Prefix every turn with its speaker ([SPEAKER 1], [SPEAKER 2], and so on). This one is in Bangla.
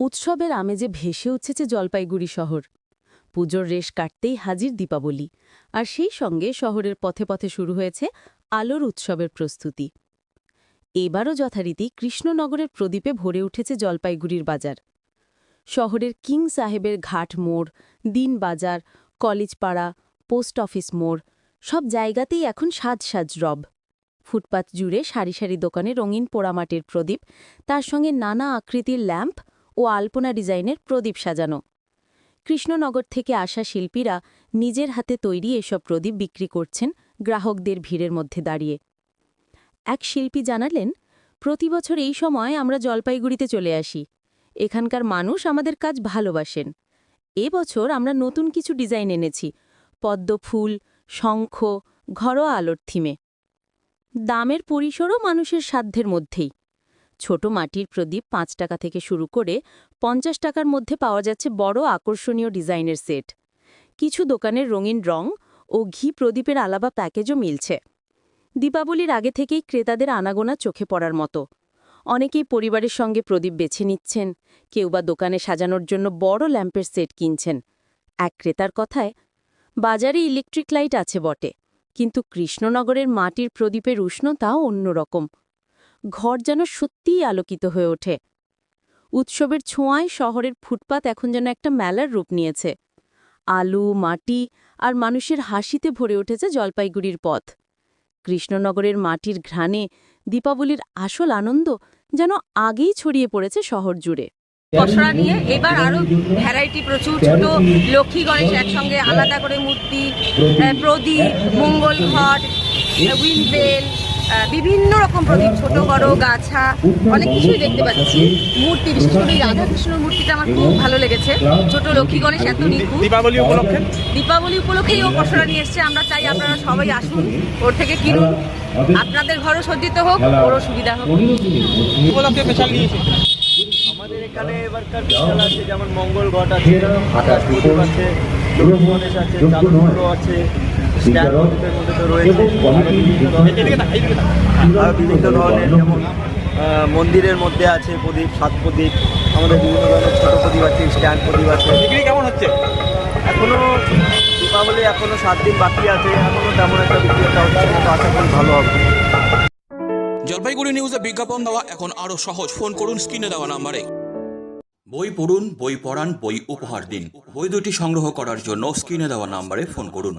[SPEAKER 1] উৎসবের আমেজে ভেসে উঠেছে জলপাইগুড়ি শহর। পুজোর রেশ কাটতেই হাজির দীপাবলি। আর সেই সঙ্গে শহরের পথে পথে শুরু হয়েছে আলোর উৎসবের প্রস্তুতি। এবারও যথারীতি কৃষ্ণনগরের প্রদীপে ভরে উঠেছে জলপাইগুড়ির বাজার। শহরের কিং সাহেবের ঘাট মোড়, দিন বাজার কলেজপাড়া পোস্ট অফিস মোড়, সব জায়গাতেই এখন সাজ সাজ রব। ফুটপাত জুড়ে সারি সারি দোকানে রঙিন পোড়ামাটির প্রদীপ, তার সঙ্গে নানা আকৃতির ল্যাম্প ও আলপনা ডিজাইনের প্রদীপ সাজানো। কৃষ্ণনগর থেকে আসা শিল্পীরা নিজের হাতে তৈরি এসব প্রদীপ বিক্রি করছেন গ্রাহকদের ভিড়ের মধ্যে দাঁড়িয়ে। এক শিল্পী জানালেন, প্রতি বছর এই সময় আমরা জলপাইগুড়িতে চলে আসি। এখানকার মানুষ আমাদের কাজ ভালোবাসেন। এ বছর আমরা নতুন কিছু ডিজাইন এনেছি, পদ্ম ফুল, শঙ্খ, ঘরোয়া আলোর থিমে। দামের পরিসরও মানুষের সাধ্যের মধ্যেই। ছোট মাটির প্রদীপ পাঁচ টাকা থেকে শুরু করে পঞ্চাশ টাকার মধ্যে পাওয়া যাচ্ছে বড় আকর্ষণীয় ডিজাইনের সেট। কিছু দোকানের রঙিন রং ও ঘি প্রদীপের আলাবা প্যাকেজও মিলছে। দীপাবলির আগে থেকেই ক্রেতাদের আনাগোনা চোখে পড়ার মতো। অনেকেই পরিবারের সঙ্গে প্রদীপ বেছে নিচ্ছেন, কেউ বা দোকানে সাজানোর জন্য বড় ল্যাম্পের সেট কিনছেন। এক ক্রেতার কথায়, বাজারে ইলেকট্রিক লাইট আছে বটে, কিন্তু কৃষ্ণনগরের মাটির প্রদীপের উষ্ণতাও অন্যরকম। ঘর যেন সত্যিই আলোকিত হয়ে ওঠে। উৎসবের ছোঁয়ায় শহরের ফুটপাত এখন যেন একটা মেলার রূপ নিয়েছে। আলু, মাটি আর মানুষের হাসিতে ভরে উঠেছে জলপাইগুড়ির পথ। কৃষ্ণনগরের মাটির ঘ্রাণে দীপাবলির আসল আনন্দ যেন আগেই ছড়িয়ে পড়েছে শহর জুড়ে।
[SPEAKER 2] পসরা নিয়ে এবার আরও ভ্যারাইটি, প্রচুর ছোট লক্ষ্মী গণেশ একসঙ্গে আলাদা করে মূর্তি প্রদীপ, মঙ্গল ঘট উইন্ডবেল বিভিন্ন রকম প্রদীপ ছোট বড় গাছা অনেক কিছুই দেখতে পাচ্ছি। মূর্তি বিশেষ করে এই রাধাকৃষ্ণর মূর্তিটা আমার খুব ভালো লেগেছে। ছোট লক্ষ্মী গণেশ এত নিখুঁত।
[SPEAKER 3] দীপাবলি উপলক্ষে?
[SPEAKER 2] দীপাবলি উপলক্ষেই ও পসরা নিয়ে এসছে। আমরা চাই আপনারা সবাই আসুন ওর থেকে কিনুন। আপনাদের ঘরও সজ্জিত হোক ওরও সুবিধা হোক।
[SPEAKER 3] উপলক্ষে স্পেশাল নিয়েছি।
[SPEAKER 4] আমাদের এখানে এবারকার বিশাল আছে যেমন মঙ্গল ঘট আছে আকাশ আছে গণেশ আছে আছে বিভিন্ন ধরনের যেমন মন্দিরের মধ্যে আছে প্রদীপ, সাত প্রদীপ, আমাদের বিভিন্ন ধরনের ছোট প্রদীপ আছে, স্ট্যান্ড প্রদীপ আছে।
[SPEAKER 3] কেমন হচ্ছে
[SPEAKER 4] এখনও দীপাবলি এখনও সাত দিন বাকি আছে, এখনও তেমন একটা বিক্রিটা হচ্ছে আশা করি ভালো হবে।
[SPEAKER 5] জলপাইগুড়ি নিউজে বিজ্ঞাপন দেওয়া এখন আরও সহজ। ফোন করুন স্ক্রিনে দেওয়া নাম্বারে। বই পড়ুন, বই পড়ান, বই উপহার দিন। বই দুটি সংগ্রহ করার জন্য স্ক্রিনে দেওয়া নাম্বারে ফোন করুন।